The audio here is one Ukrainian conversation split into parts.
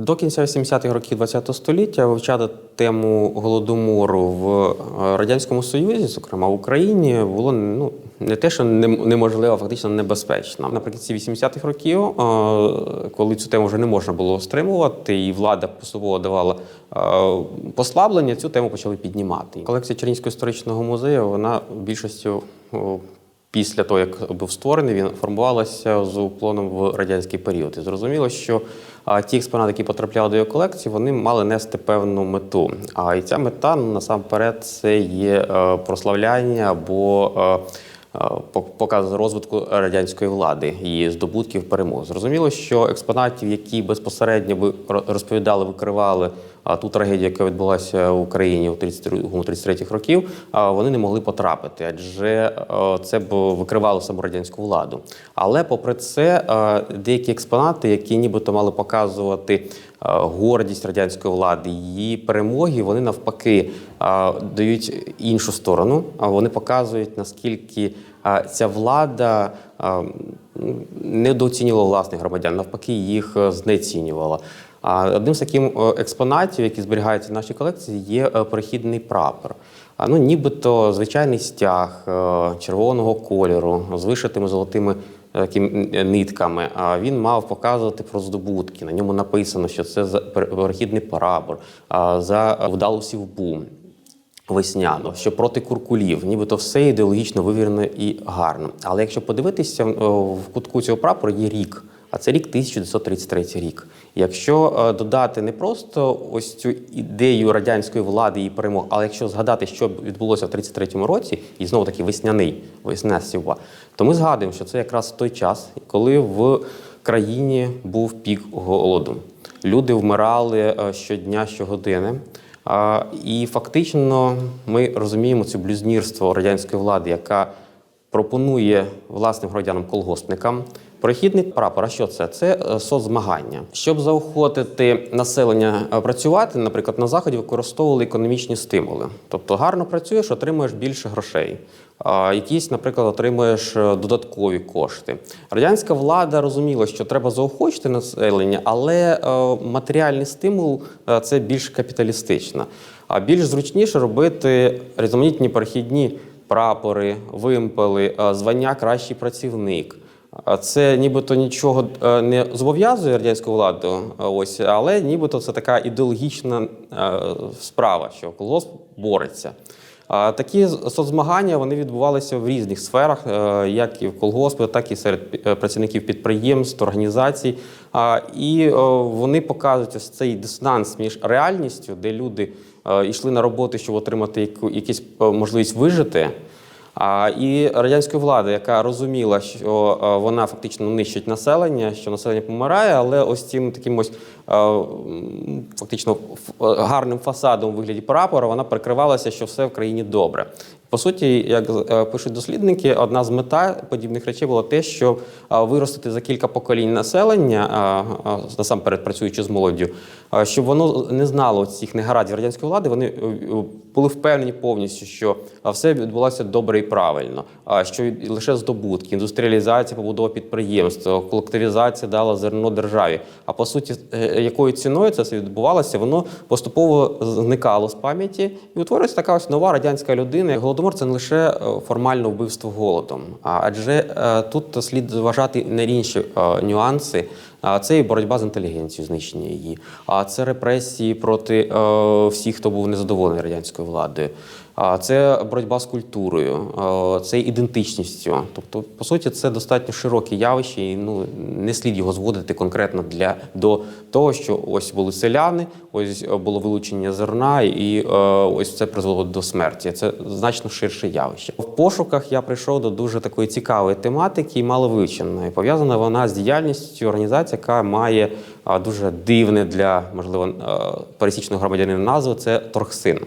До кінця 80-х років ХХ століття вивчати тему голодомору в е, радянському союзі, зокрема в Україні, було ну не те, що неможливо, а фактично небезпечно. Наприкінці 80-х років, е, коли цю тему вже не можна було стримувати, і влада поступово давала е, послаблення, цю тему почали піднімати. Колекція Чернігівського історичного музею вона більшістю після того, як був створений, він формувалася з уклоном в радянський період. І зрозуміло, що а, ті експонати, які потрапляли до його колекції, вони мали нести певну мету. А і ця мета ну, насамперед це є е, прославляння або е, показ розвитку радянської влади і здобутків перемог. Зрозуміло, що експонатів, які безпосередньо би ро- розповідали, викривали ту трагедію, яка відбулася в Україні у 32-33 років, вони не могли потрапити, адже е, це б викривало саму радянську владу. Але попри це, е, деякі експонати, які нібито мали показувати е, гордість радянської влади, її перемоги, вони навпаки е, дають іншу сторону. Вони показують наскільки е, ця влада недооцінювала власних громадян, навпаки, їх е, знецінювала. Одним з таких е, експонатів, які зберігаються в нашій колекції, є е, перехідний прапор. Ну, нібито звичайний стяг червоного кольору з вишитими золотими таким, е, нитками. Він мав показувати про здобутки. На ньому написано, що це перехідний прапор за вдалу сівбу весняну, що проти куркулів, нібито все ідеологічно вивірено і гарно. Але якщо подивитися е, в кутку цього прапору є рік. А це рік 1933 рік. Якщо е, додати не просто ось цю ідею радянської влади і перемог, але якщо згадати, що відбулося в 33-му році, і знову таки весняний весняна сівба, то ми згадуємо, що це якраз той час, коли в країні був пік голоду. Люди вмирали е, щодня, щогодини. І фактично ми розуміємо це блюзнірство радянської влади, яка пропонує власним громадянам колгоспникам прохідний прапор. А що це? Це е, соцзмагання. Щоб заохотити населення е, працювати, наприклад, на заході використовували економічні стимули. Тобто гарно працюєш, отримуєш більше грошей. Якісь, наприклад, отримуєш е, додаткові кошти. Радянська влада розуміла, що треба заохочити населення, але матеріальний стимул це більш капіталістично. А більш зручніше робити різноманітні перехідні прапори, вимпели, звання кращий працівник. А Це нібито нічого е, не зобов'язує радянську владу, е, ось, але нібито це така ідеологічна е, справа, що колгосп бореться. А Такі соцзмагання вони відбувалися в різних сферах, як і в колгоспі, так і серед працівників підприємств, організацій. І вони показують ось цей дисонанс між реальністю, де люди йшли на роботу, щоб отримати яку- якусь можливість вижити. А і радянської влади, яка розуміла, що е, вона фактично нищить населення, що населення помирає, але ось цим таким ось е, фактично е, гарним фасадом у вигляді прапора вона прикривалася, що все в країні добре. По суті, як е, пишуть дослідники, одна з мета подібних речей була те, щоб е, виростити за кілька поколінь населення, е, насамперед працюючи з молоддю, щоб воно не знало цих негараздів радянської влади. Вони були впевнені повністю, що все відбулося добре і правильно, а що лише здобутки, індустріалізація, побудова підприємств, колективізація дала зерно державі. А по суті, якою ціною це все відбувалося, воно поступово зникало з пам'яті і утворюється така ось нова радянська людина. Голодомор це не лише е, формально вбивство голодом, адже е, тут слід зважати на інші е, нюанси. Це і боротьба з інтелігенцією, знищення її. А це репресії проти всіх, хто був незадоволений радянською владою. Це боротьба з культурою, е, це ідентичністю. Тобто, по суті, це достатньо широке явище, і ну не слід його зводити конкретно для до того, що ось були селяни, ось було вилучення зерна, і е, ось це призвело до смерті. Це значно ширше явище. В пошуках я прийшов до дуже такої цікавої тематики і маловивченої. Пов'язана вона з діяльністю організації, яка має дуже дивне для можливо е, пересічного громадянина назву це торгсин.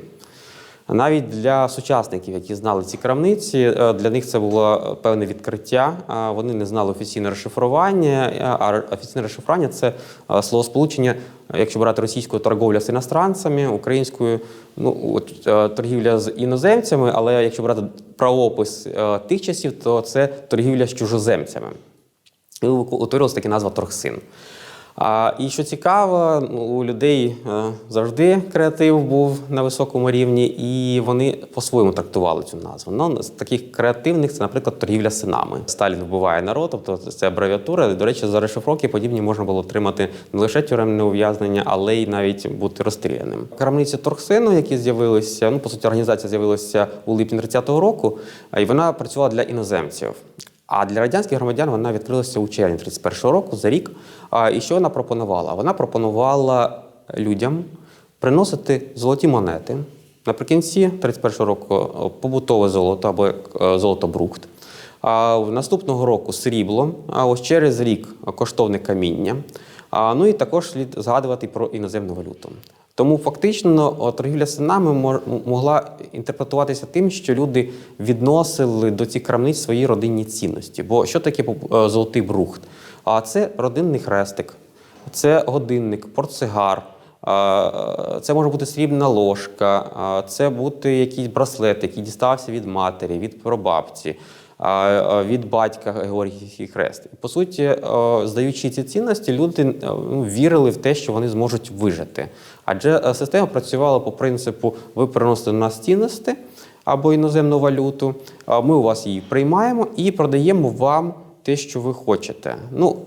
Навіть для сучасників, які знали ці крамниці, е, для них це було певне відкриття. Вони не знали офіційне розшифрування. е, А офіційне розшифрування це е, словосполучення, е, якщо брати російською торговля з іностранцями, українською ну от, е, торгівля з іноземцями. Але якщо брати правопис е, тих часів, то це торгівля з чужоземцями. І утворилася така назва торгсин. А, і що цікаво, ну, у людей е, завжди креатив був на високому рівні, і вони по-своєму трактували цю назву. Ну, з таких креативних це, наприклад, торгівля синами. Сталін вбиває народ, тобто це абревіатура. До речі, за розшифровки подібні можна було отримати не лише тюремне ув'язнення, але й навіть бути розстріляним. Крамниці торгсину, які з'явилися, ну по суті, організація з'явилася у липні 30-го року, і вона працювала для іноземців. А для радянських громадян вона відкрилася у червні 31-го року за рік. І що вона пропонувала? Вона пропонувала людям приносити золоті монети. Наприкінці 31-го року е, побутове золото або е, золото брухт. А наступного року срібло, а ось через рік коштовне каміння. А, ну і також слід згадувати про іноземну валюту. Тому фактично торгівля синами могла інтерпретуватися тим, що люди відносили до цих крамниць свої родинні цінності. Бо що таке е, золотий брухт? А це родинний хрестик, це годинник, портсигар. Це може бути срібна ложка, це бути якийсь браслет, який дістався від матері, від прабабці, від батька Георгій Хрест. По суті, е, здаючи ці цінності, люди е, ну, вірили в те, що вони зможуть вижити. Адже е, система працювала по принципу: ви приносите нас цінності або іноземну валюту, ми у вас її приймаємо і продаємо вам те, що ви хочете. Ну,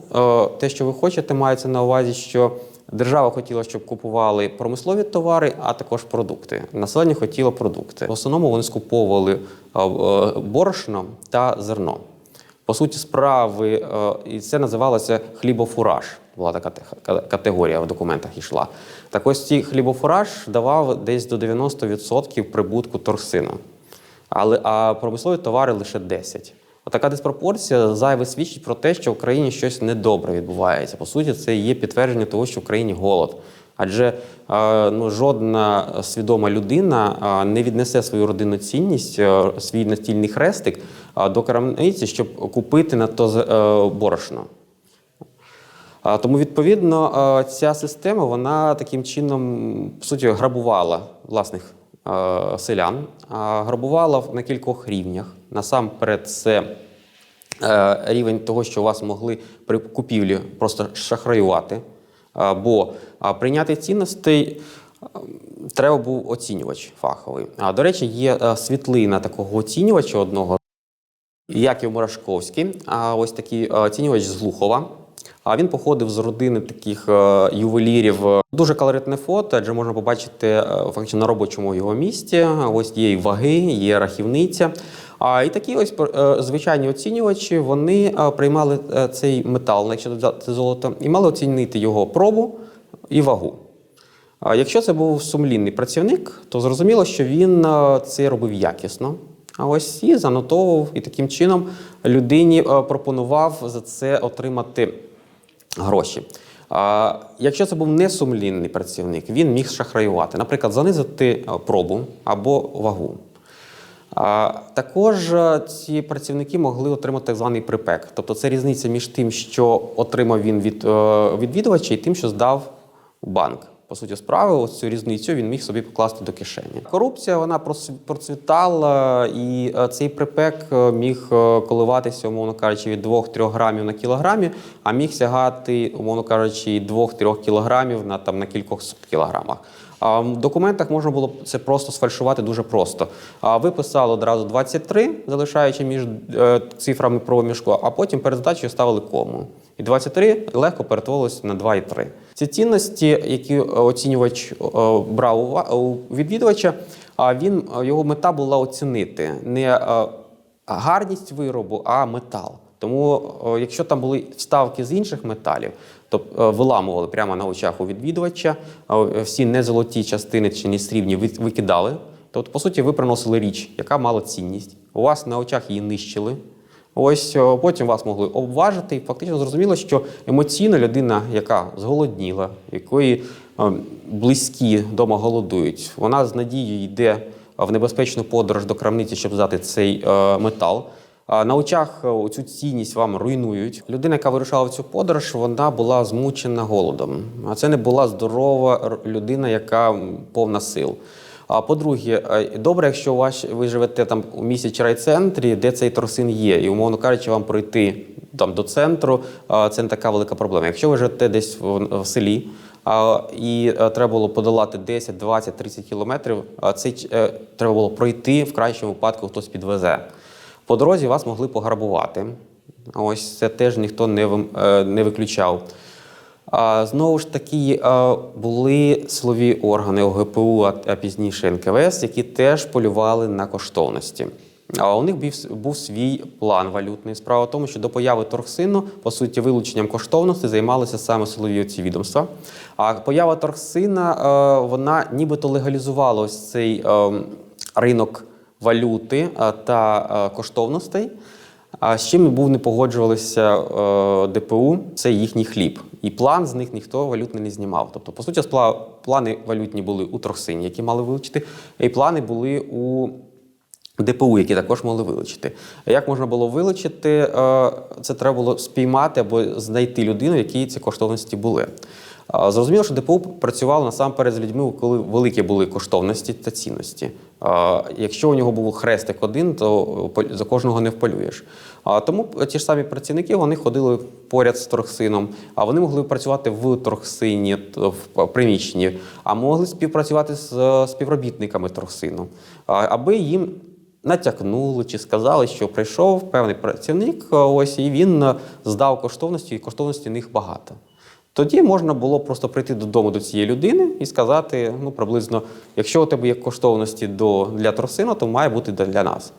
те, що ви хочете, мається на увазі, що держава хотіла, щоб купували промислові товари, а також продукти. Населення хотіло продукти. В основному вони скуповували е, е, борошно та зерно. По суті, справи, е, і це називалося хлібофураж. Була така категорія в документах йшла. Так ось цей хлібофураж давав десь до 90% прибутку торсину. Але а промислові товари лише 10. Отака диспропорція зайве свідчить про те, що в Україні щось недобре відбувається. По суті, це є підтвердження того, що в країні голод. Адже е, ну, жодна свідома людина е, не віднесе свою родинну цінність, е, свій настільний хрестик до крамниці, щоб купити на то борошно. Тому, відповідно, ця система вона таким чином, по суті, грабувала власних селян, грабувала на кількох рівнях. Насамперед, це е, рівень того, що вас могли при купівлі просто шахраювати. Бо прийняти цінностей е, треба був оцінювач фаховий. А до речі, є е, світлина такого оцінювача одного. Яків Мурашковський, а ось такий е, оцінювач з Глухова. А він походив з родини таких ювелірів. Дуже колоритне фото, адже можна побачити фактично на робочому його місці. Ось є і ваги, є рахівниця. А і такі ось е, звичайні оцінювачі вони е, приймали е, цей метал, якщо додати золото, і мали оцінити його пробу і вагу. Якщо це був сумлінний працівник, то зрозуміло, що він це робив якісно. А ось і занотовував, і таким чином людині пропонував за це отримати гроші. А якщо це був несумлінний працівник, він міг шахраювати, наприклад, занизити пробу або вагу. Також е, ці працівники могли отримати так званий припек. Тобто це різниця між тим, що отримав він від е, відвідувача, і тим, що здав у банк. По суті, справи, ось цю різницю він міг собі покласти до кишені. Корупція вона процвітала, і е, цей припек міг коливатися, умовно кажучи, від 2-3 грамів на кілограмі, а міг сягати, умовно кажучи, 2-3 кілограмів на там на кількох кілограмах. В документах можна було це просто сфальшувати дуже просто. А ви писали одразу 23, залишаючи між е, цифрами проміжку, а потім перед здачею ставили кому. І 23 легко перетворилося на 2 і 3. Ці цінності, які е, оцінювач е, брав у відвідувача, він його мета була оцінити не гарність виробу, а метал. Тому, якщо там були вставки з інших металів, то е, виламували прямо на очах у відвідувача, е, всі незолоті частини чи не срібні викидали. Тобто, по суті, ви приносили річ, яка мала цінність. У вас на очах її нищили. Ось е, потім вас могли обважити, і фактично зрозуміло, що емоційно людина, яка зголодніла, якої близькі вдома голодують, вона з надією йде в небезпечну подорож до крамниці, щоб здати цей метал. На очах е, цю цінність вам руйнують. Людина, яка вирушала в цю подорож, вона була змучена голодом. А це не була здорова людина, яка повна сил. А по-друге, е, добре, якщо у вас ви живете там у чи райцентрі, де цей торсин є, і умовно кажучи, вам пройти там, до центру, це не така велика проблема. Якщо ви живете десь в, в селі, і е, треба було подолати 10, 20, 30 кілометрів, а цей ч- е, треба було пройти, в кращому випадку хтось підвезе. По дорозі вас могли пограбувати. Ось це теж ніхто не, е, не виключав. А, знову ж таки, а, були силові органи ОГПУ, а, пізніше НКВС, які теж полювали на коштовності. А у них був, свій план валютний. Справа в тому, що до появи торгсину, по суті, вилученням коштовності займалися саме силові ці відомства. А поява торгсина, е, вона нібито легалізувала ось цей е, ринок валюти е, та е, коштовностей. А з чим був не погоджувалися е, ДПУ, це їхній хліб. І план з них ніхто валютний не знімав. Тобто, по суті, плани валютні були у Трохсині, які мали вилучити, і плани були у ДПУ, які також могли вилучити. Як можна було вилучити? Це треба було спіймати або знайти людину, які ці коштовності були. Е, Зрозуміло, що ДПУ працювало насамперед з людьми, коли великі були коштовності та цінності. Е, Якщо у нього був хрестик один, то пол- за кожного не вполюєш. Тому ті ж самі працівники вони ходили поряд з торгсином, а вони могли працювати в торгсині, в приміщенні, а могли співпрацювати з е, співробітниками торгсину, аби їм натякнули чи сказали, що прийшов певний працівник, е, ось і він е, здав коштовності, і коштовності у них багато. Тоді можна було просто прийти додому до цієї людини і сказати, ну приблизно, якщо у тебе є коштовності до, для торсина, то має бути для нас.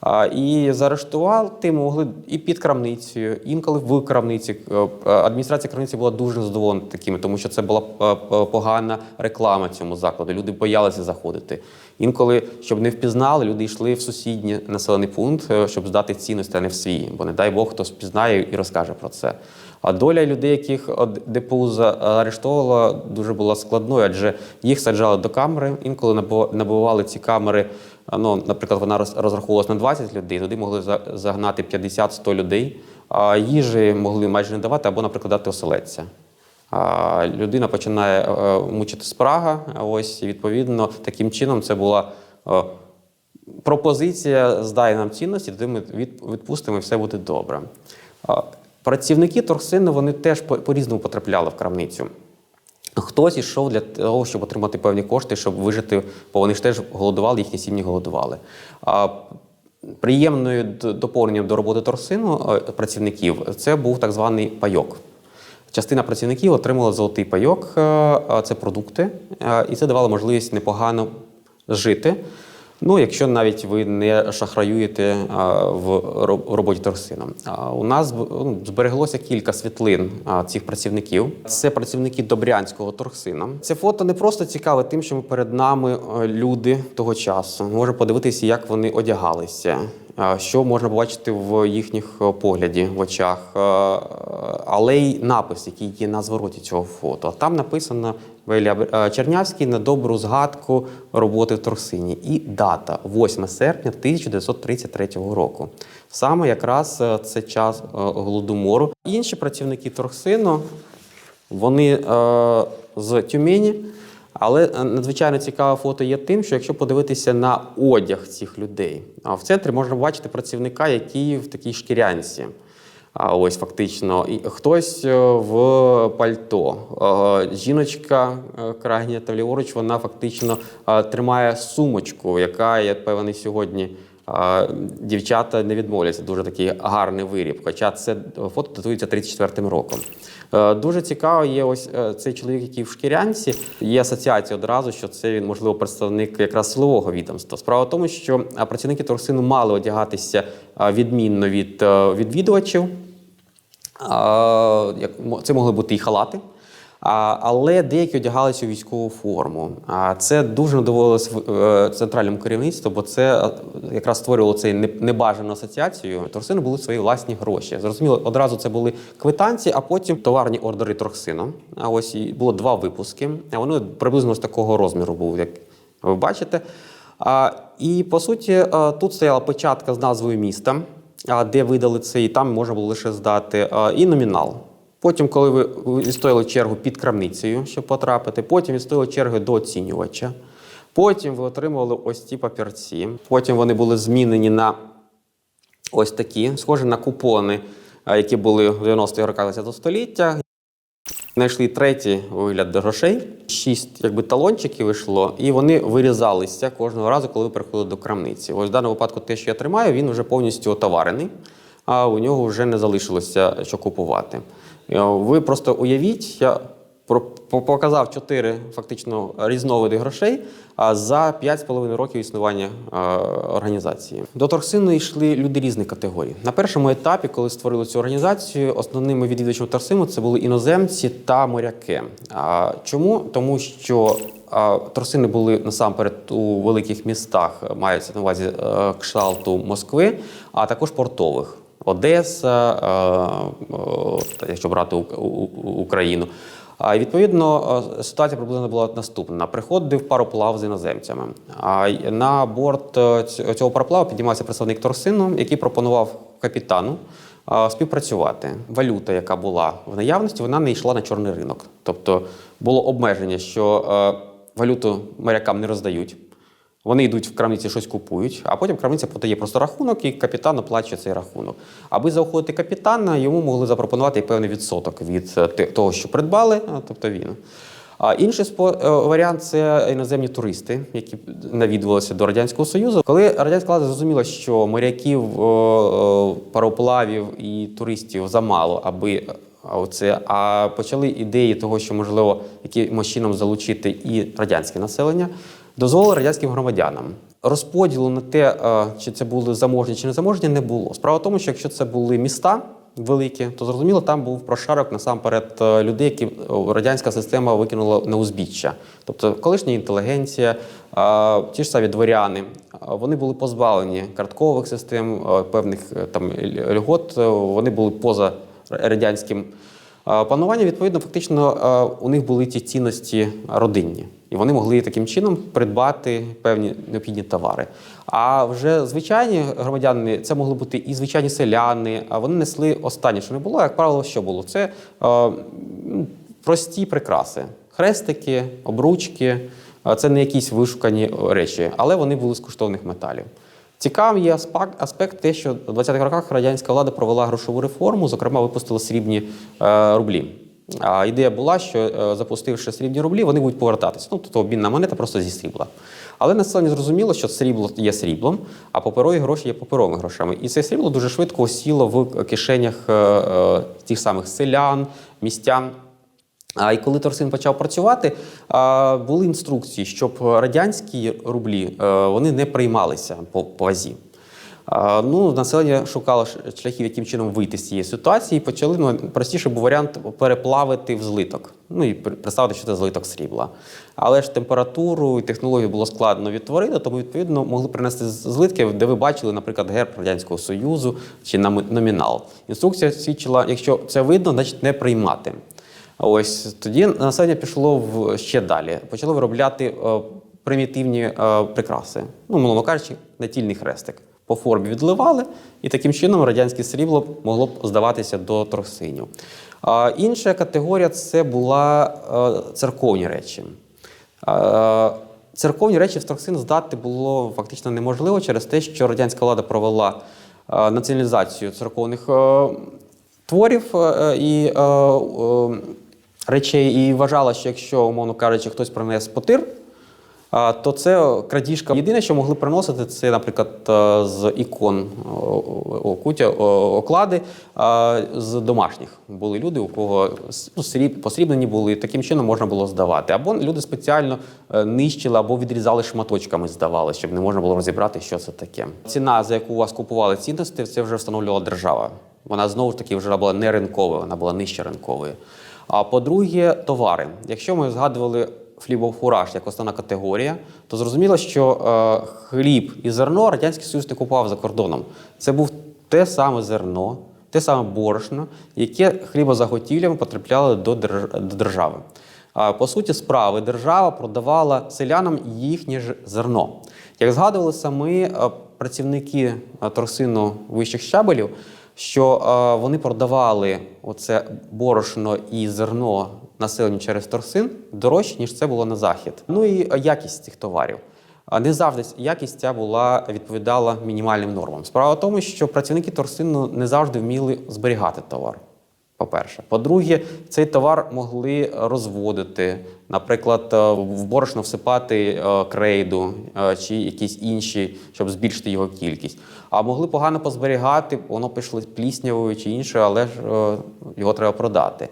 А, і заарештувати могли і під крамницею, інколи в крамниці. Е, е, Адміністрація крамниці була дуже задоволена такими, тому що це була е, погана реклама цьому закладу. Люди боялися заходити. Інколи, щоб не впізнали, люди йшли в сусідній населений пункт, щоб здати цінності, а не в свій. Бо не дай Бог, хтось впізнає і розкаже про це. А доля людей, яких ДПУ заарештовувала, дуже була складною, адже їх саджали до камери. Інколи набу- набивали ці камери. Ну, наприклад, вона роз- розраховувалась на 20 людей, туди могли загнати 50-100 людей. А їжі могли майже не давати або, наприклад, дати оселедця. А людина починає е, мучити спрага. Ось відповідно таким чином це була е, пропозиція здай нам цінності, тоді ми відпустимо і все буде добре. Працівники торгсину вони теж по- по-різному потрапляли в крамницю. Хтось ішов для того, щоб отримати певні кошти, щоб вижити, бо вони ж теж голодували, їхні сім'ї голодували. А приємною доповненням до роботи торсину е, працівників це був так званий пайок. Частина працівників отримала золотий пайок, е, це продукти, е, і це давало можливість непогано жити. Ну, якщо навіть ви не шахраюєте в роботі торсином. У нас ну, збереглося кілька світлин цих працівників. Це працівники Добрянського торгсина. Це фото не просто цікаве тим, що перед нами люди того часу. Можна подивитися, як вони одягалися, що можна побачити в їхніх погляді, в очах, але й напис, який є на звороті цього фото. Там написано Велія е, Чернявський на добру згадку роботи в Торсині. І дата 8 серпня 1933 року. Саме якраз е, це час е, голодомору. Інші працівники Торсину вони з Тюмені. Але надзвичайно цікаве фото є тим, що якщо подивитися на одяг цих людей, а в центрі можна бачити працівника, який в такій шкірянці. А ось фактично, і хтось е, в пальто. Е, Жіночка е, крайня та ліворуч, вона фактично тримає сумочку, яка я певний сьогодні. Дівчата не відмовляться, дуже такий гарний виріб. Хоча це фото датується 34-м роком. Е, Дуже цікаво є ось е, цей чоловік, який в шкірянці. Є асоціація одразу, що це він, можливо, представник якраз силового відомства. Справа в тому, що е, працівники торсину мали одягатися відмінно від відвідувачів. Це могли бути і халати. Але деякі одягалися у військову форму. А це дуже не доводилось е, центральному керівництву, бо це е, якраз створювало цей небажану асоціацію. Торсину були свої власні гроші. Зрозуміло, одразу це були квитанції, а потім товарні ордери Торсину. А ось було два випуски. А вони приблизно з такого розміру був, як ви бачите. А, І по суті, е, тут стояла печатка з назвою міста, де видали це, і там можна було лише здати, і номінал. Потім, коли ви відстояли чергу під крамницею, щоб потрапити, потім відстояли черги до оцінювача. Потім ви отримували ось ці папірці. Потім вони були змінені на ось такі, схожі на купони які були в 90-х роках ХХ століття. Знайшли третій вигляд грошей. Шість якби, талончиків йшло, і вони вирізалися кожного разу, коли ви приходили до крамниці. Ось в даному випадку те, що я тримаю, він вже повністю отоварений, а у нього вже не залишилося що купувати. Е, Ви просто уявіть, я показав чотири фактично різновиди грошей за 5,5 років існування е, організації. До торсину йшли люди різних категорій. На першому етапі, коли створили цю організацію, основними відвідувачами торсину це були іноземці та моряки. Чому? Тому що торсини були насамперед у великих містах, мається на увазі е, кшталту Москви, а також портових. Одеса, е, е, якщо брати Україну. А відповідно е, ситуація приблизно була наступна: приходив пароплав з іноземцями. А на борт цього пароплаву піднімався представник торсину, який пропонував капітану співпрацювати. Валюта, яка була в наявності, вона не йшла на чорний ринок. Тобто було обмеження, що валюту морякам не роздають. Вони йдуть в крамниці, щось купують, а потім крамниця подає просто рахунок, і капітан оплачує цей рахунок. Аби заохотити капітана, йому могли запропонувати певний відсоток від е, того, що придбали, тобто він. А інший е, варіант це іноземні туристи, які навідувалися до радянського союзу. Коли радянська влада зрозуміла, що моряків, е, пароплавів і туристів замало, аби а Оце, а почали ідеї того, що можливо якимось чином залучити і радянське населення, дозволили радянським громадянам. Розподілу на те, е, чи це були заможні чи не заможні, не було. Справа в тому, що якщо це були міста великі, то зрозуміло, там був прошарок насамперед е, людей, які е, радянська система викинула на узбіччя. Тобто колишня інтелігенція, ті ж самі дворяни, вони були позбавлені карткових систем, певних там льгот, вони були поза радянським пануванням, відповідно, фактично у них були ті цінності родинні. І вони могли таким чином придбати певні необхідні товари. А вже звичайні громадяни, це могли бути і звичайні селяни, а вони несли останнє, що не було. Як правило, що було? Це е, прості прикраси: хрестики, обручки. Це не якісь вишукані речі, але вони були з коштовних металів. Цікавий є аспект те, що в 20-х роках радянська влада провела грошову реформу, зокрема, випустила срібні е, рублі. А ідея була, що е, запустивши срібні рублі, вони будуть повертатися. Ну, тобто обмінна монета просто зі срібла. Але населення зрозуміло, що срібло є сріблом, а паперові гроші є паперовими грошами. І це срібло дуже швидко осіло в кишенях е, е, тих самих селян, містян. А і коли Торсин почав працювати, були інструкції, щоб радянські рублі вони не приймалися по вазі. Ну, населення шукало шляхів, яким чином вийти з цієї ситуації, і почали ну, простіший був варіант переплавити в злиток. Ну і пр- представити, що це злиток срібла. Але ж температуру і технологію було складно відтворити, тому відповідно могли принести злитки, де ви бачили, наприклад, герб Радянського Союзу чи номінал. Інструкція свідчила, якщо це видно, значить не приймати. Ось тоді населення пішло в ще далі. Почало виробляти е, примітивні е, прикраси. Ну, мовно кажучи, натільний хрестик. По формі відливали, і таким чином радянське срібло могло б здаватися до тросинів. А інша категорія це була е, церковні речі. Церковні речі в Троксин здати було фактично неможливо через те, що радянська влада провела е, націоналізацію церковних е, творів і речей, і вважала, що якщо, умовно кажучи, хтось принес потир, то це крадіжка. Єдине, що могли приносити, це, наприклад, е, з ікон о, о, кутя, о, оклади з домашніх. Були люди, у кого ну, сріб, посрібнені були, таким чином можна було здавати. Або люди спеціально е, нищили або відрізали шматочками, здавали, щоб не можна було розібрати, що це таке. Ціна, за яку у вас купували цінності, це вже встановлювала держава. Вона знову ж таки вже була не ринковою, вона була нижче ринкової. А по-друге, товари. Якщо ми згадували хлібофураж як основна категорія, то зрозуміло, що е, хліб і зерно Радянський Союз не купував за кордоном. Це був те саме зерно, те саме борошно, яке хлібозаготівлями потрапляло до, держ- до держави. По суті, справи держава продавала селянам їхнє ж зерно. Як згадували самі е, працівники е, торсину вищих щабелів, що е, вони продавали оце борошно і зерно населенню через торсин дорожче, ніж це було на захід. Ну і е, якість цих товарів. не завжди якість ця була відповідала мінімальним нормам. Справа в тому, що працівники торсину не завжди вміли зберігати товар. По-перше, по-друге, цей товар могли розводити, наприклад, е, в борошно всипати е, крейду чи якісь інші, щоб збільшити його кількість. А могли погано позберігати, воно пішло пліснявою чи інше, але ж його треба продати.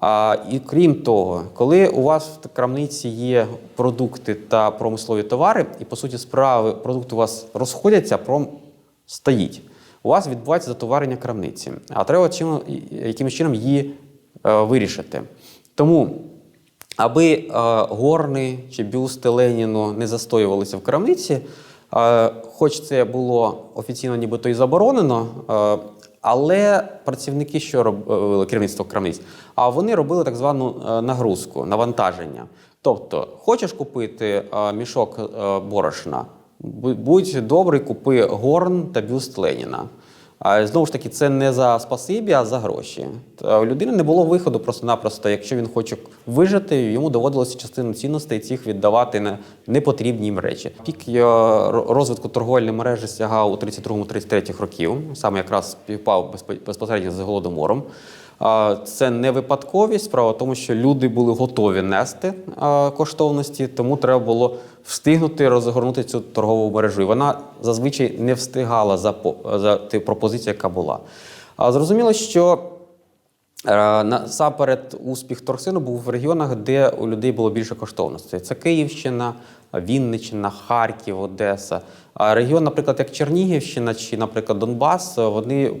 А, і крім того, коли у вас в крамниці є продукти та промислові товари, і по суті справи продукти у вас розходяться, пром стоїть. У вас відбувається затоварення крамниці, а треба чим, якимось чином її е, вирішити. Тому, аби е, горни чи бюсти Леніну не застоювалися в крамниці, е, хоч це було офіційно нібито і заборонено, е, але працівники, що робили керівництво крамниць, а вони робили так звану е, нагрузку, навантаження. Тобто, хочеш купити е, мішок е, борошна, будь добрий, купи горн та бюст Леніна. Знову ж таки, це не за спасибі, а за гроші. У людини не було виходу просто-напросто. Якщо він хоче вижити, йому доводилося частину цінностей цих віддавати на непотрібні їм речі. Пік розвитку торговельної мережі сягав у 32-33 років, саме якраз співпав безпосередньо з голодомором. Це не випадковість, справа в тому, що люди були готові нести коштовності, тому треба було встигнути розгорнути цю торгову мережу. І вона зазвичай не встигала за, за тією пропозицією, яка була. Зрозуміло, що Е, Насамперед, успіх торсину був в регіонах, де у людей було більше коштовностей. Це Київщина, Вінниччина, Харків, Одеса. А регіон, наприклад, як Чернігівщина чи, наприклад, Донбас, вони е,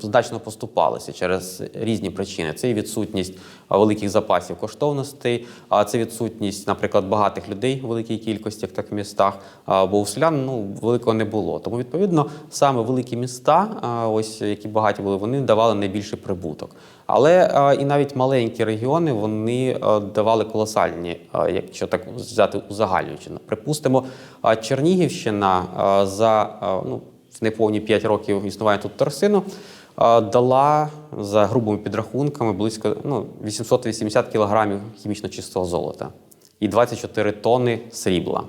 значно поступалися через різні причини. Це і відсутність великих запасів коштовностей, а це відсутність, наприклад, багатих людей в великій кількості, як так в містах. Бо у селян ну, великого не було. Тому, відповідно, саме великі міста, ось які багаті були, вони давали найбільший прибуток. Але а, і навіть маленькі регіони вони а, давали колосальні, а, якщо так взяти узагальнюючи. Припустимо, Чернігівщина за ну, неповні 5 років існування тут торсину дала за грубими підрахунками близько ну, 880 кілограмів хімічно чистого золота і 24 тонни срібла.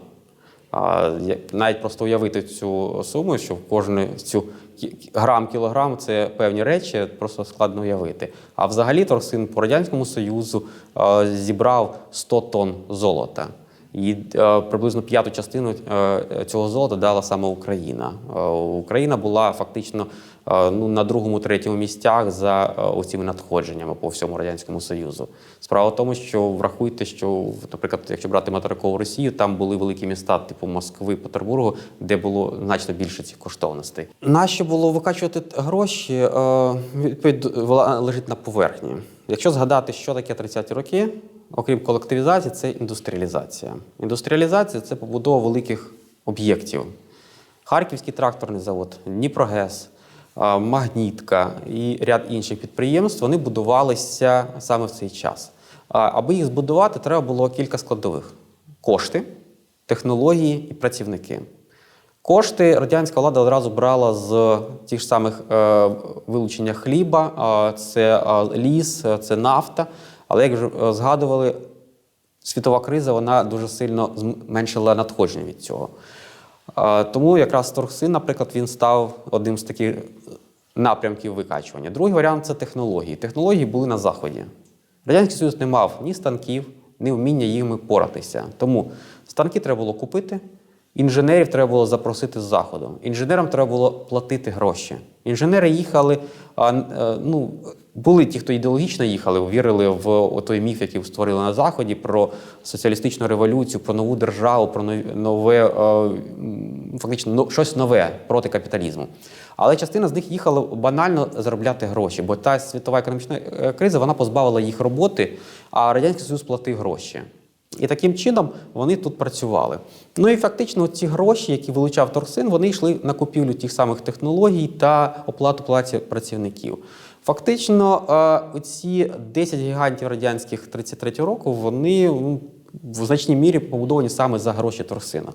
Навіть просто уявити цю суму, що в кожну цю кі- грам кілограм це певні речі, просто складно уявити. А взагалі торсин по радянському союзу зібрав 100 тонн золота. І е, приблизно п'яту частину е, цього золота дала саме Україна. Е, Україна була фактично ну, на другому, третьому місцях за оціми надходженнями по всьому радянському союзу. Справа в тому, що врахуйте, що, наприклад, якщо брати материкову Росію, там були великі міста, типу Москви, Петербургу, де було значно більше цих коштовностей. Нащо було викачувати гроші? Відповідь лежить на поверхні. Якщо згадати, що таке 30-ті роки, окрім колективізації, це індустріалізація. Індустріалізація це побудова великих об'єктів. Харківський тракторний завод, Дніпрогес, Магнітка і ряд інших підприємств вони будувалися саме в цей час. Аби їх збудувати, треба було кілька складових: кошти, технології і працівники. Кошти радянська влада одразу брала з тих ж самих е, вилучення хліба, це ліс, це нафта. Але як е, згадували, світова криза вона дуже сильно зменшила надходження від цього. Е, Тому якраз торгсин, наприклад, він став одним з таких напрямків викачування. Другий варіант це технології. Технології були на заході. Радянський Союз не мав ні станків, ні вміння їми поратися. Тому станки треба було купити, інженерів треба було запросити з заходу. Інженерам треба було платити гроші. Інженери їхали, а, е, ну, були ті, хто ідеологічно їхали, вірили в той міф, який створили на Заході, про соціалістичну революцію, про нову державу, про нове, е, фактично щось нове проти капіталізму. Але частина з них їхала банально заробляти гроші, бо та світова економічна е, криза вона позбавила їх роботи, а Радянський Союз платив гроші. І таким чином вони тут працювали. Ну і фактично ці гроші, які вилучав Торсин, вони йшли на купівлю тих самих технологій та оплату праці працівників. Фактично, ці оці 10 гігантів радянських 33 року, вони ну, в значній мірі побудовані саме за гроші Торсина.